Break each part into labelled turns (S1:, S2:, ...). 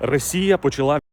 S1: Росія почала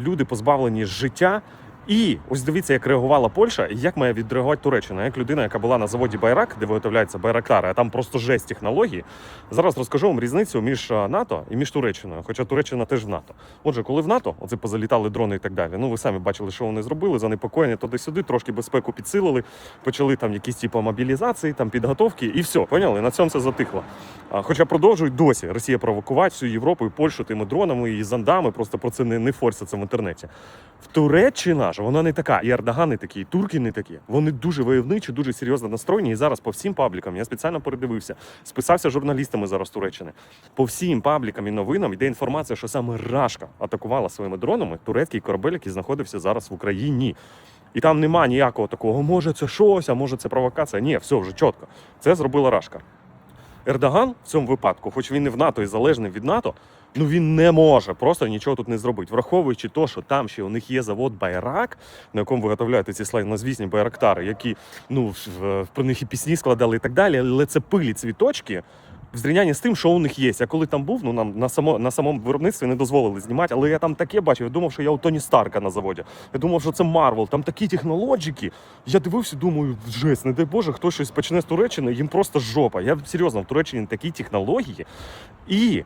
S1: люди позбавлені життя. І ось дивіться, як реагувала Польща, і як має відреагувати Туреччина. Як людина, яка була на заводі Байрак, де виготовляються байрактари, а там просто жесть технології. Зараз розкажу вам різницю між НАТО і між Туреччиною. Хоча Туреччина теж в НАТО. Отже, коли в НАТО, оце позалітали дрони і так далі. Ну ви самі бачили, що вони зробили, занепокоєння туди-сюди, трошки безпеку підсилили, почали там якісь типу мобілізації, там підготовки, і все, поняли? На цьому це затихло. Хоча продовжують досі Росія провокувати всю Європу і Польщу тими дронами і зондами, просто про це не, не форсяться в інтернеті. В Туреччина ж вона не така, і Ердоган не такі, і турки не такі. Вони дуже войовничі, дуже серйозно настроєні. І зараз по всім паблікам я спеціально передивився, списався з журналістами зараз Туреччини. По всім паблікам і новинам йде інформація, що саме Рашка атакувала своїми дронами турецький корабель, який знаходився зараз в Україні. І там нема ніякого такого, може це щось, а може це провокація. Ні, все вже чітко. Це зробила Рашка. Ердоган в цьому випадку, хоч він і в НАТО і залежний від НАТО, ну він не може просто нічого тут не зробити, враховуючи те, що там ще у них є завод Байрак, на якому виготовляють ці славнозвісні байрактари, які ну про них і пісні складали і так далі, але це пилі цвіточки. В зрівнянні з тим, що у них є. Я коли там був, ну нам на само на самому виробництві не дозволили знімати, але я там таке бачив. Я думав, що я у Тоні Старка на заводі. Я думав, що це Марвел. Там такі технологіки. Я дивився, думаю, жесть, не дай Боже, хтось щось почне з Туреччини, їм просто жопа. Я серйозно в Туреччині такі технології. І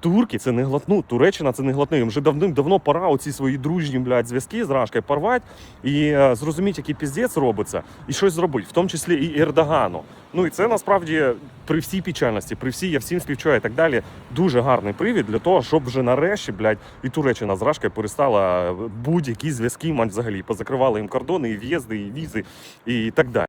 S1: турки це не глотнуть. Туреччина це не глотне. Їм вже давним-давно пора оці свої дружні блядь, зв'язки з Рашкою порвати і е, зрозуміти, який піздець робиться, і щось зробити, в тому числі і Ердогану. Ну і це насправді при всій печальності, при всій я всім співчуваю і так далі. Дуже гарний привід для того, щоб вже нарешті, блядь, і Туреччина з Рашкою перестала будь-які зв'язки взагалі. Позакривали їм кордони, і в'їзди, і візи, і так далі.